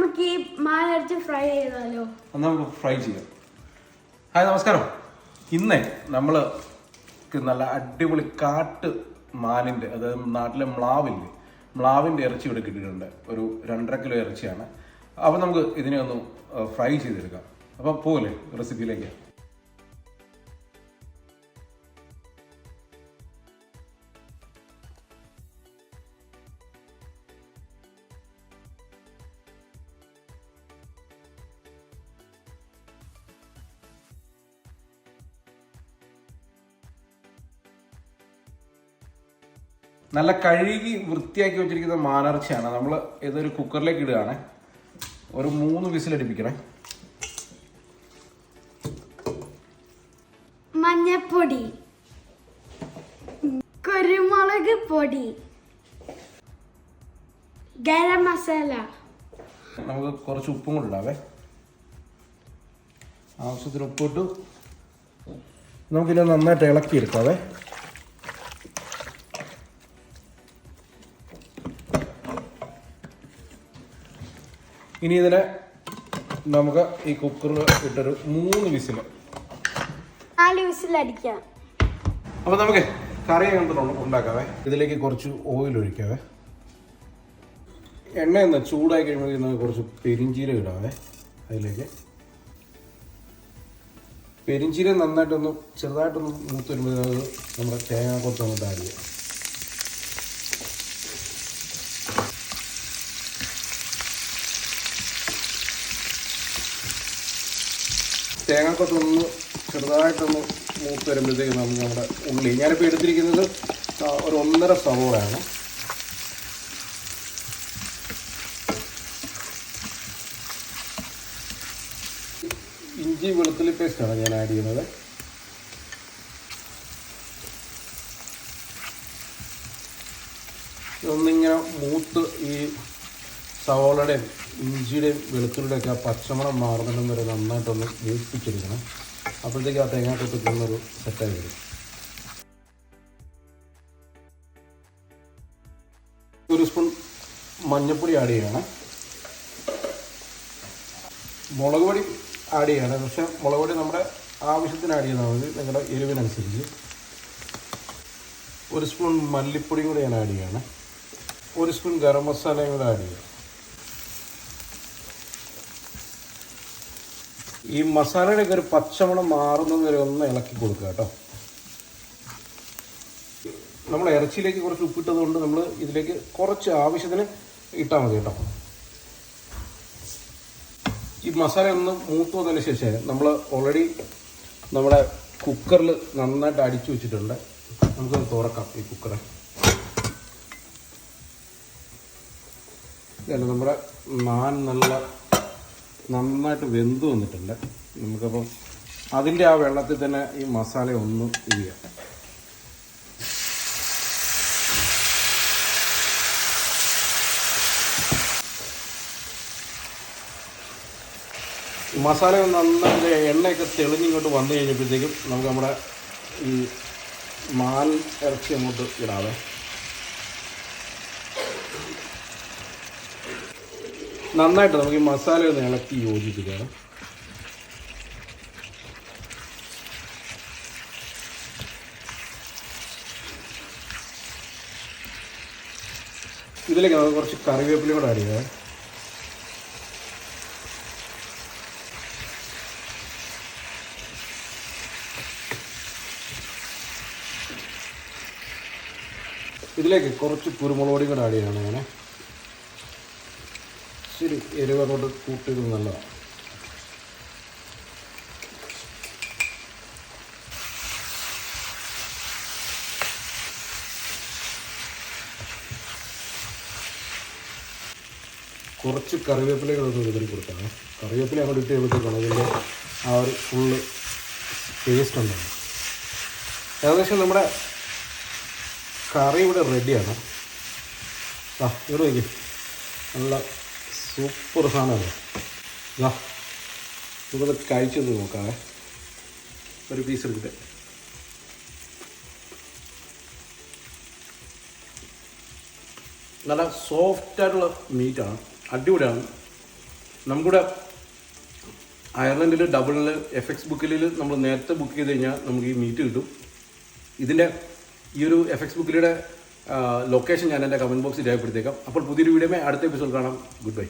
നമുക്ക് ഈ ഫ്രൈ ചെയ്താലോ? നമുക്ക് ഫ്രൈ ചെയ്യാം. ഹായ് നമസ്കാരം. ഇന്ന് നമ്മൾ നല്ല അടിപൊളി കാട്ട് മാനിന്റെ അതായത് നാട്ടിലെ മ്ലാവില്ലേ മ്ലാവിന്റെ ഇറച്ചി ഇവിടെ കിട്ടിയിട്ടുണ്ട്. ഒരു രണ്ടര കിലോ ഇറച്ചിയാണ്. അപ്പോൾ നമുക്ക് ഇതിനെ ഒന്ന് ഫ്രൈ ചെയ്തെടുക്കാം. അപ്പം പോകല്ലേ റെസിപ്പിയിലേക്ക് നല്ല കഴുകി വൃത്തിയാക്കി വെച്ചിരിക്കുന്ന മാനർച്ചയാണ് നമ്മൾ ഇതൊരു കുക്കറിലേക്ക് ഇടുകയാണ്. ഒരു മൂന്ന് വിസിലടിപ്പിക്കണേ മഞ്ഞപ്പൊടി. കുരുമുളക് പൊടി. ഗരം മസാല. നമുക്ക് കുറച്ച് ഉപ്പും കൂടെ ഇടാവേ. ആവശ്യത്തിന് ഉപ്പിട്ടു നമുക്കിത് നന്നായിട്ട് ഇളക്കി ഇനി ഇതിനെ നമുക്ക് ഈ കുക്കറിൽ ഇട്ടൊരു മൂന്ന് വിസിൽ നാല് വിസിലടിക്കാം അപ്പോൾ നമുക്ക് കറി അങ്ങനത്തെ ഉണ്ടാക്കാവേ. ഇതിലേക്ക് കുറച്ച് ഓയിൽ ഒഴിക്കാവേ. എണ്ണ എന്താ ചൂടായി കഴിയുമ്പോഴേക്കും നമുക്ക് കുറച്ച് പെരിഞ്ചീരം ഇടാവേ അതിലേക്ക്. പെരിഞ്ചീരം നന്നായിട്ടൊന്ന് ചെറുതായിട്ടൊന്ന് മൂത്ത് വരുമ്പോൾ നമ്മുടെ തേങ്ങ കുറച്ച് നമുക്ക് ആഡ് ചെയ്യാം. തേങ്ങാക്കൊത്തൊന്ന് ചെറുതായിട്ടൊന്ന് മൂത്ത് വരുമ്പോഴത്തേക്ക് നമുക്ക് നമ്മുടെ ഉള്ളി. ഞാനിപ്പോൾ എടുത്തിരിക്കുന്നത് ഒരു ഒന്നര സവോളയാണ്. ഇഞ്ചി വെളുത്തുള്ളി പേസ്റ്റാണ് ഞാൻ ആഡ് ചെയ്യുന്നത്. ഒന്നിങ്ങനെ മൂത്ത് ഈ സവോളയുടെയും ഇഞ്ചിയുടെയും വെളുത്തുള്ളിയുടെ ഒക്കെ ആ പച്ചമണം മാറുന്നിടം വരെ നന്നായിട്ടൊന്ന് വേപ്പിച്ചെടുക്കണം അപ്പോഴത്തേക്ക് ആ തേങ്ങാക്കൊത്ത് തിന്നൊരു സെറ്റായി വരും. ഒരു സ്പൂൺ മഞ്ഞൾപ്പൊടി ആഡ് ചെയ്യണം. മുളക് പൊടി ആഡ് ചെയ്യണം. പക്ഷെ മുളക് പൊടി നമ്മുടെ ആവശ്യത്തിന് ആഡ് ചെയ്താൽ മതി. നിങ്ങളുടെ എരിവിനനുസരിച്ച്. ഒരു സ്പൂൺ മല്ലിപ്പൊടിയും കൂടി ഞാൻ ആഡ് ചെയ്യണം. ഒരു സ്പൂൺ ഗരം മസാലയും കൂടെ ആഡ് ചെയ്യാം ഈ മസാലയുടെ ഒക്കെ ഒരു പച്ചമണം മാറുന്നത് വരെ ഒന്ന് ഇളക്കി കൊടുക്കുക കേട്ടോ. നമ്മൾ ഇറച്ചിയിലേക്ക് കുറച്ച് ഉപ്പിട്ടതുകൊണ്ട് നമ്മൾ ഇതിലേക്ക് കുറച്ച് ആവശ്യത്തിന് ഇട്ടാൽ മതി കേട്ടോ. ഈ മസാല ഒന്ന് മൂത്ത് വന്നതിന് ശേഷം നമ്മൾ ഓൾറെഡി നമ്മുടെ കുക്കറിൽ നന്നായിട്ട് അടിച്ചു വെച്ചിട്ടുണ്ട്. നമുക്കൊന്ന് തുറക്കാം ഈ കുക്കറെ നമ്മുടെ നാൻ നല്ല നന്നായിട്ട് വെന്ത് വന്നിട്ടുണ്ട്. നമുക്കപ്പം അതിന്റെ ആ വെള്ളത്തിൽ തന്നെ ഈ മസാല ഒന്ന് ചെയ്യാം. മസാല നന്നായിട്ട് എണ്ണയൊക്കെ തെളിഞ്ഞിങ്ങോട്ട് വന്നു കഴിഞ്ഞപ്പോഴത്തേക്കും നമുക്ക് നമ്മുടെ ഈ മാൻ ഇറച്ചി അങ്ങോട്ട് ഇടാവേ. നന്നായിട്ട് നമുക്ക് ഈ മസാല ഒന്ന് ഇളക്കി യോജിപ്പിക്കാം. ഇതിലേക്ക് നമുക്ക് കുറച്ച് കറിവേപ്പില കൂടെ ആഡ് ഇതിലേക്ക് കുറച്ച് കുരുമുളക് പൊടി കൂടെ ആഡ് ചെയ്യണം അങ്ങനെ ശരി എരിവ് അങ്ങോട്ട് കൂട്ടിയത് നല്ലതാണ്. കുറച്ച് കറിവേപ്പിലകൾ ഇതിൽ കൊടുത്താണ്. കറിവേപ്പില അങ്ങോട്ട് ഇട്ട് കഴിയുമ്പോഴത്തേക്കാണ് അതിന്റെ ആ ഒരു ഫുള്ള് ടേസ്റ്റ് ഉണ്ടാണ് ഏകദേശം നമ്മുടെ കറി ഇവിടെ റെഡിയാണ് ആ ഇവിടെ വയ്ക്കും നല്ല സൂപ്പർ സാധനമാണ് ഇതാ കഴിച്ചത് നോക്കാവേ. ഒരു പീസ് എടുത്തിട്ട്. നല്ല സോഫ്റ്റ് ആയിട്ടുള്ള മീറ്റാണ് അടിപൊളിയാണ്. നമുക്കിവിടെ അയർലൻഡിൽ ഡബിളിൽ എഫ് എക്സ് ബുക്കിൽ നമ്മൾ നേരത്തെ ബുക്ക് ചെയ്ത് കഴിഞ്ഞാൽ നമുക്ക് ഈ മീറ്റ് കിട്ടും. ഇതിന്റെ ഈ ഒരു എഫ് എക്സ് ബുക്കിലൂടെ ലൊക്കേഷൻ ഞാൻ എന്റെ കമന്റ് ബോക്സിൽ രേഖപ്പെടുത്തേക്കാം അപ്പോൾ പുതിയൊരു വീഡിയോ അടുത്ത എപ്പിസോഡ് കാണാം. Good bye